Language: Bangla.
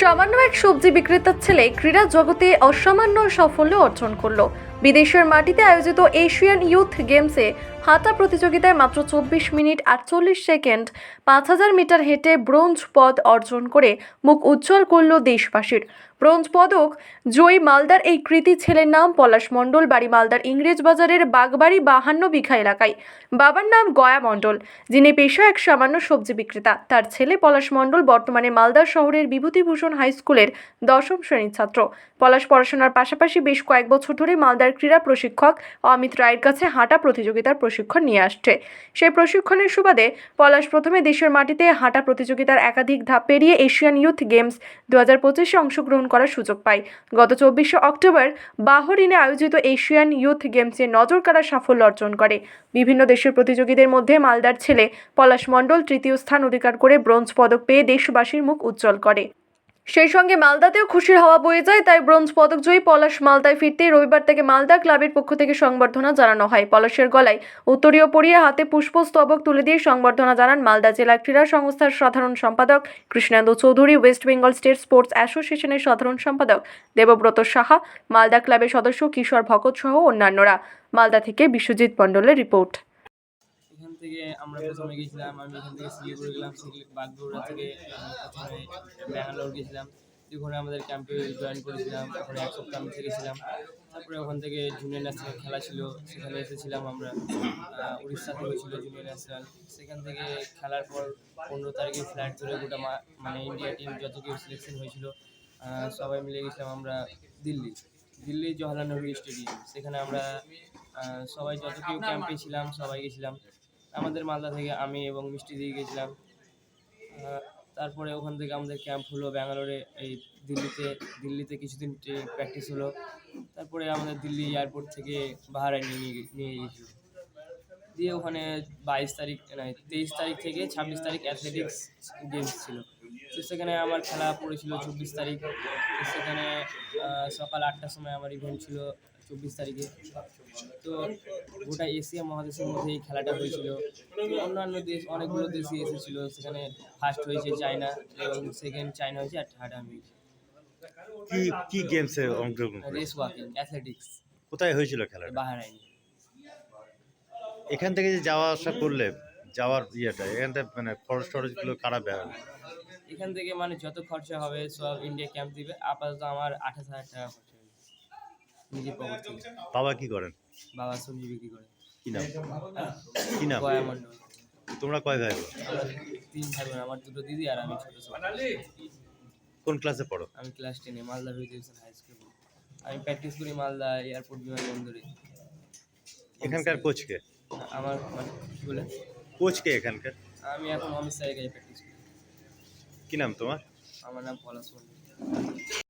সামান্য এক সবজি বিক্রেতার ছেলে ক্রীড়া জগতে অসামান্য সাফল্য অর্জন করল। বিদেশের মাটিতে আয়োজিত এশিয়ান ইউথ গেমসে হাঁটা প্রতিযোগিতায় মাত্র চব্বিশ মিনিট আটচল্লিশ সেকেন্ড পাঁচ হাজার মিটার হেঁটে ব্রোঞ্জ পদ অর্জন করে মুখ উজ্জ্বল করল দেশবাসীর। ব্রোঞ্জ পদক জয়ী মালদার এই কৃতি ছেলের নাম পলাশ মণ্ডল, বাড়ি মালদার ইংরেজ বাজারের বাগবাড়ি বাহান্ন বিঘা এলাকায়। বাবার নাম গয়া মণ্ডল, যিনি পেশা এক সামান্য সবজি বিক্রেতা। তার ছেলে পলাশ মণ্ডল বর্তমানে মালদা শহরের বিভূতিভূষণ হাই স্কুলের দশম শ্রেণির ছাত্র। পলাশ পড়াশোনার পাশাপাশি বেশ কয়েক বছর ধরে মালদার ক্রীড়া প্রশিক্ষক অমিত রায়ের কাছে হাঁটা প্রতিযোগিতার প্রশিক্ষণ নিয়ে আসছে। সেই প্রশিক্ষণের সুবাদে পলাশ প্রথমে দেশের মাটিতে হাঁটা প্রতিযোগিতার একাধিক ধাপ পেরিয়ে এশিয়ান ইউথ গেমস দু হাজার পঁচিশে অংশগ্রহণ করার সুযোগ পায়। গত চব্বিশে অক্টোবর বাহরিনে আয়োজিত এশিয়ান ইউথ গেমসে নজর কাড়া সাফল্য অর্জন করে। বিভিন্ন দেশের প্রতিযোগীদের মধ্যে মালদার ছেলে পলাশ মণ্ডল তৃতীয় স্থান অধিকার করে ব্রোঞ্জ পদক পেয়ে দেশবাসীর মুখ উজ্জ্বল করে। সেই সঙ্গে মালদাতেও খুশির হাওয়া বয়ে যায়, তাই ব্রোঞ্জ পদক জয়ী পলাশ মালদায় ফিরতে রবিবার থেকে মালদা ক্লাবের পক্ষ থেকে সংবর্ধনা জানানো হয়। পলাশের গলায় উত্তরীয় পরিয়ে হাতে পুষ্পস্তবক তুলে দিয়ে সংবর্ধনা জানান মালদা জেলা ক্রীড়া সংস্থার সাধারণ সম্পাদক Krishnendu Chowdhury, West Bengal State Sports অ্যাসোসিয়েশনের সাধারণ সম্পাদক দেবব্রত সাহা, মালদা ক্লাবের সদস্য কিশোর ভকত সহ অন্যান্যরা। মালদা থেকে বিশ্বজিৎ মণ্ডলের রিপোর্ট। থেকে আমরা প্রথমে গেছিলাম, আমি এখান থেকে শিলিগুড়ি গেলাম শিলিগুড়ি থেকে প্রথমে ব্যাঙ্গালোর গেছিলাম। ওখানে আমাদের ক্যাম্পে জয়েন করেছিলাম ওখানে এক সপ্তাহ আমি থেকেছিলাম তারপরে ওখান থেকে জুনিয়র ন্যাশনাল খেলা ছিল, সেখানে এসেছিলাম আমরা উড়িষ্যা থেকে ছিল জুনিয়র ন্যাশনাল সেখান থেকে খেলার পর পনেরো তারিখে ফ্ল্যাট ধরে গোটা মানে ইন্ডিয়া টিম যত কেউ সিলেকশন হয়েছিল সবাই মিলে গেছিলাম আমরা দিল্লি। দিল্লি জওয়াহরলাল নেহরু স্টেডিয়াম সেখানে আমরা সবাই যত কেউ ক্যাম্পে ছিলাম, সবাই গেছিলাম। আমাদের মালদা থেকে আমি এবং মিষ্টি দিয়ে গেছিলাম তারপরে ওখান থেকে আমাদের ক্যাম্প হলো ব্যাঙ্গালোরে, এই দিল্লিতে দিল্লিতে কিছুদিন প্র্যাকটিস হলো। তারপরে আমাদের দিল্লি এয়ারপোর্ট থেকে বাহারায় নিয়ে নিয়ে গিয়েছিল দিয়ে ওখানে বাইশ তারিখ না তেইশ তারিখ থেকে ছাব্বিশ তারিখ অ্যাথলেটিক্স গেমস ছিল। তো সেখানে আমার খেলা পড়েছিল চব্বিশ তারিখ। সেখানে সকাল আটটার সময় আমার ইভেন্ট ছিল। চব্বিশ তারিখে। তো গোটা এশিয়া মহাদেশের মধ্যে এই খেলাটা হয়েছিল। অন্যান্য দেশ অনেকগুলো দেশই এসেছিল। সেখানে ফার্স্ট হয়েছে চায়না এবং সেকেন্ড চায়না হয়েছে আর থার্ড আমি। কি কি গেমসে অংশগ্রহণ রেস ওয়াকিং অ্যাথলেটিক্স কোথায় হয়েছিল খেলাটা? বাহারাইনি। এখান থেকে যে যাওয়া আসা করলে যাওয়ার ইয়েটা এখান থেকে মানে খরচ টরচগুলো কারা বের এখান থেকে মানে যত খরচা হবে সব ইন্ডিয়া ক্যাম্প দিবে। আপাতত আমার আঠাশ হাজার টাকা খরচা পকেট থেকে। বাবা কি করেন? বাবা সবজি বিক্রি করে। কি নাম? হ্যাঁ, কি নাম? গয়া মণ্ডল। তোমরা কয় ভাই তিন ভাই বোন আমার দুটো দিদি আর আমি ছোট ছোট। কোন ক্লাসে পড়ো? আমি ক্লাস টেনে মালদা ভিজুয়েশন হাই স্কুল। আমি প্র্যাকটিস করি মালদা এয়ারপোর্ট বিমানবন্দরে এখানকার কোচকে? আমার মানে কি বলে? কোচকে এখানকার? আমি এখন অমিত স্যারের কাছে প্র্যাকটিস করি। কি নাম তোমার? আমার নাম পলাশ মণ্ডল।